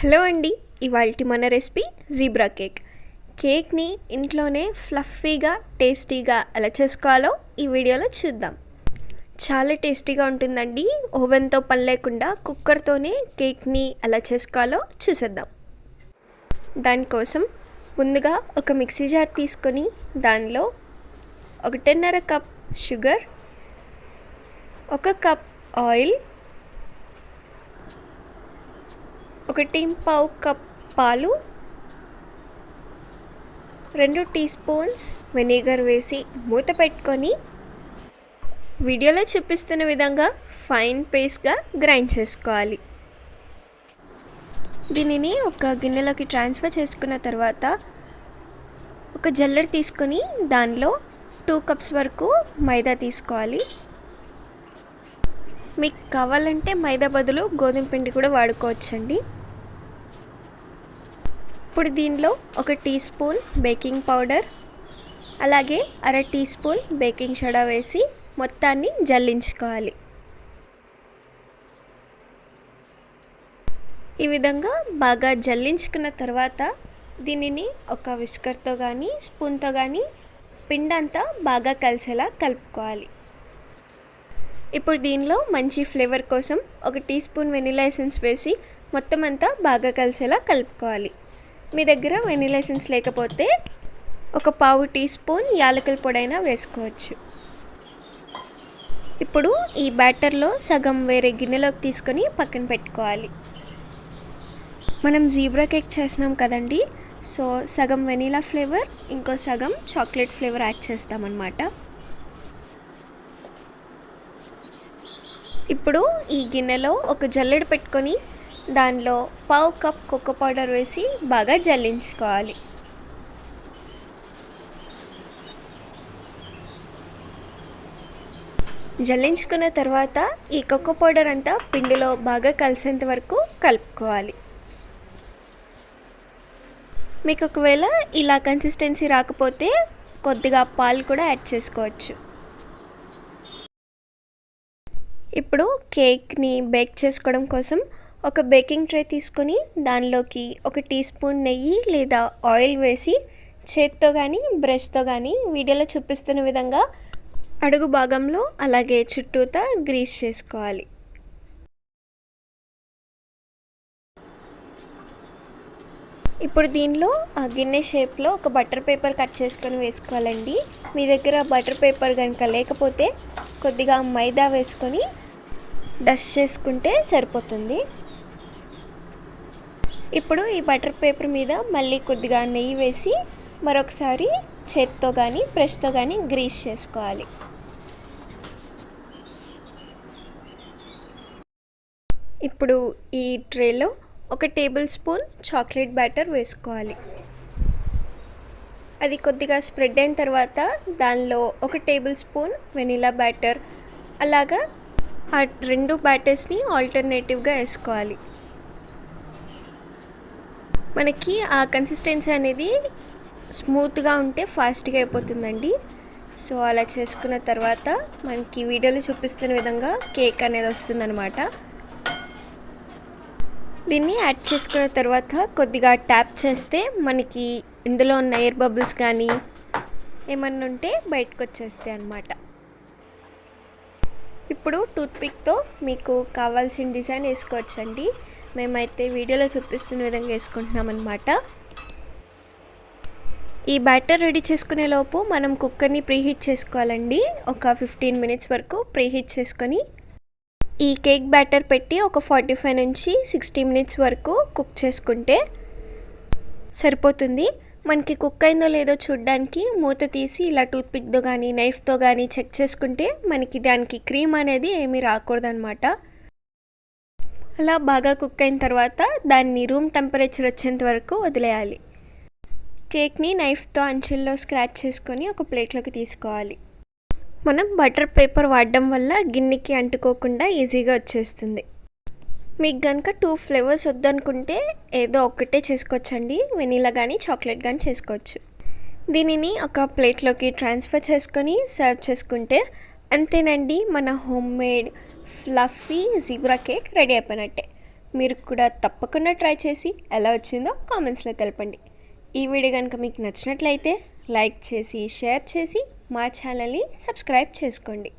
Hello అండి ఇవాళ మన రెసిపీ జీబ్రా కేక్. కేక్ని ఇంట్లోనే ఫ్లఫీగా టేస్టీగా ఎలా చేసుకోవాలో ఈ వీడియోలో చూద్దాం. చాలా టేస్టీగా ఉంటుందండి. ఓవెన్తో పని లేకుండా కుక్కర్తోనే కేక్ని ఎలా చేసుకోవాలో చూసేద్దాం. దానికోసం ముందుగా ఒక మిక్సీ జార్ తీసుకొని దానిలో ఒకటిన్నర కప్ షుగర్ ఒక కప్ ఆయిల్ ఒకటి పావు కప్ పాలు రెండు టీ స్పూన్స్ వెనిగర్ వేసి మూత పెట్టుకొని వీడియోలో చూపిస్తున్న విధంగా ఫైన్ పేస్ట్గా గ్రైండ్ చేసుకోవాలి. దీనిని ఒక గిన్నెలోకి ట్రాన్స్ఫర్ చేసుకున్న తర్వాత ఒక జల్లెడ తీసుకొని దానిలో టూ కప్స్ వరకు మైదా తీసుకోవాలి. మీకు కావాలంటే మైదా బదులు గోధుమ పిండి కూడా వాడుకోవచ్చండి. ఇప్పుడు దీనిలో ఒక టీ స్పూన్ బేకింగ్ పౌడర్ అలాగే అర టీ స్పూన్ బేకింగ్ సోడా వేసి మొత్తాన్ని జల్లించుకోవాలి. ఈ విధంగా బాగా జల్లించుకున్న తర్వాత దీనిని ఒక విస్కర్తో కానీ స్పూన్తో కానీ పిండి అంతా బాగా కలిసేలా కలుపుకోవాలి. ఇప్పుడు దీనిలో మంచి ఫ్లేవర్ కోసం ఒక టీ స్పూన్ వెనిలా ఎసెన్స్ వేసి మొత్తం అంతా బాగా కలిసేలా కలుపుకోవాలి. మీ దగ్గర వెనిలా ఎసెన్స్ లేకపోతే ఒక పావు టీ స్పూన్ యాలకుల పొడైనా వేసుకోవచ్చు. ఇప్పుడు ఈ బ్యాటర్లో సగం వేరే గిన్నెలోకి తీసుకొని పక్కన పెట్టుకోవాలి. మనం జీబ్రా కేక్ చేసినాం కదండి సో సగం వెనీలా ఫ్లేవర్ ఇంకో సగం చాక్లెట్ ఫ్లేవర్ యాడ్ చేస్తామన్నమాట. ఇప్పుడు ఈ గిన్నెలో ఒక జల్లెడ పెట్టుకొని దానిలో పావు కప్ కోకో పౌడర్ వేసి బాగా జల్లించుకోవాలి. జల్లించుకున్న తర్వాత ఈ కోకో పౌడర్ అంతా పిండిలో బాగా కలిసేంత వరకు కలుపుకోవాలి. మీకు ఒకవేళ ఇలా కన్సిస్టెన్సీ రాకపోతే కొద్దిగా పాలు కూడా యాడ్ చేసుకోవచ్చు. ఇప్పుడు కేక్ని బేక్ చేసుకోవడం కోసం ఒక బేకింగ్ ట్రే తీసుకొని దానిలోకి ఒక టీ స్పూన్ నెయ్యి లేదా ఆయిల్ వేసి చేత్తో కానీ బ్రష్తో కానీ వీడియోలో చూపిస్తున్న విధంగా అడుగు భాగంలో అలాగే చుట్టూతా గ్రీస్ చేసుకోవాలి. ఇప్పుడు దీనిలో ఆ గిన్నె షేప్లో ఒక బటర్ పేపర్ కట్ చేసుకొని వేసుకోవాలండి. మీ దగ్గర బటర్ పేపర్ కనుక లేకపోతే కొద్దిగా మైదా వేసుకొని డస్ట్ చేసుకుంటే సరిపోతుంది. ఇప్పుడు ఈ బటర్ పేపర్ మీద మళ్ళీ కొద్దిగా నెయ్యి వేసి మరొకసారి చేత్తో కానీ బ్రష్తో కానీ గ్రీస్ చేసుకోవాలి. ఇప్పుడు ఈ ట్రేలో ఒక టేబుల్ స్పూన్ చాక్లెట్ బ్యాటర్ వేసుకోవాలి. అది కొద్దిగా స్ప్రెడ్ అయిన తర్వాత దానిలో ఒక టేబుల్ స్పూన్ వెనిలా బ్యాటర్ అలాగా ఆ రెండు బ్యాటర్స్ని ఆల్టర్నేటివ్గా వేసుకోవాలి. మనకి ఆ కన్సిస్టెన్సీ అనేది స్మూత్గా ఉంటే ఫాస్ట్గా అయిపోతుందండి. సో అలా చేసుకున్న తర్వాత మనకి వీడియోలో చూపిస్తున్న విధంగా కేక్ అనేది వస్తుందన్నమాట. దీన్ని యాడ్ చేసుకున్న తర్వాత కొద్దిగా ట్యాప్ చేస్తే మనకి ఇందులో ఉన్న ఎయిర్ బబుల్స్ కానీ ఏమన్నా ఉంటే బయటకు వచ్చేస్తాయి అన్నమాట. ఇప్పుడు టూత్పిక్తో మీకు కావాల్సిన డిజైన్ వేసుకోవచ్చండి. మేమైతే వీడియోలో చూపిస్తున్న విధంగా వేసుకుంటున్నాం అనమాట ఈ బ్యాటర్ రెడీ చేసుకునే లోపు మనం కుక్కర్ని ప్రీహీట్ చేసుకోవాలండి. ఒక ఫిఫ్టీన్ మినిట్స్ వరకు ప్రీహీట్ చేసుకొని ఈ కేక్ బ్యాటర్ పెట్టి ఒక ఫార్టీ ఫైవ్ నుంచి సిక్స్టీ మినిట్స్ వరకు కుక్ చేసుకుంటే సరిపోతుంది. మనకి కుక్ అయిందో లేదో చూడడానికి మూత తీసి ఇలా టూత్పిక్తో కానీ నైఫ్తో కానీ చెక్ చేసుకుంటే మనకి దానికి క్రీమ్ అనేది ఏమీ రాకూడదనమాట అలా బాగా కుక్ అయిన తర్వాత దాన్ని రూమ్ టెంపరేచర్ వచ్చేంత వరకు వదిలేయాలి. కేక్ని నైఫ్తో అంచుల్లో స్క్రాచ్ చేసుకొని ఒక ప్లేట్లోకి తీసుకోవాలి. మనం బటర్ పేపర్ వాడడం వల్ల గిన్నెకి అంటుకోకుండా ఈజీగా వచ్చేస్తుంది. మీకు కనుక టూ ఫ్లేవర్స్ వద్దనుకుంటే ఏదో ఒక్కటే చేసుకోవచ్చండి. వెనీలా కానీ చాక్లెట్ కానీ చేసుకోవచ్చు. దీనిని ఒక ప్లేట్లోకి ట్రాన్స్ఫర్ చేసుకొని సర్వ్ చేసుకుంటే అంతేనండి మన home made fluffy zebra cake ready అయిపోయినట్టే. మీరు కూడా తప్పకుండా ట్రై చేసి ఎలా వచ్చిందో కామెంట్స్లో తెలపండి. ఈ వీడియో కనుక మీకు నచ్చినట్లయితే లైక్ చేసి షేర్ చేసి మా ఛానల్ని సబ్స్క్రైబ్ చేసుకోండి.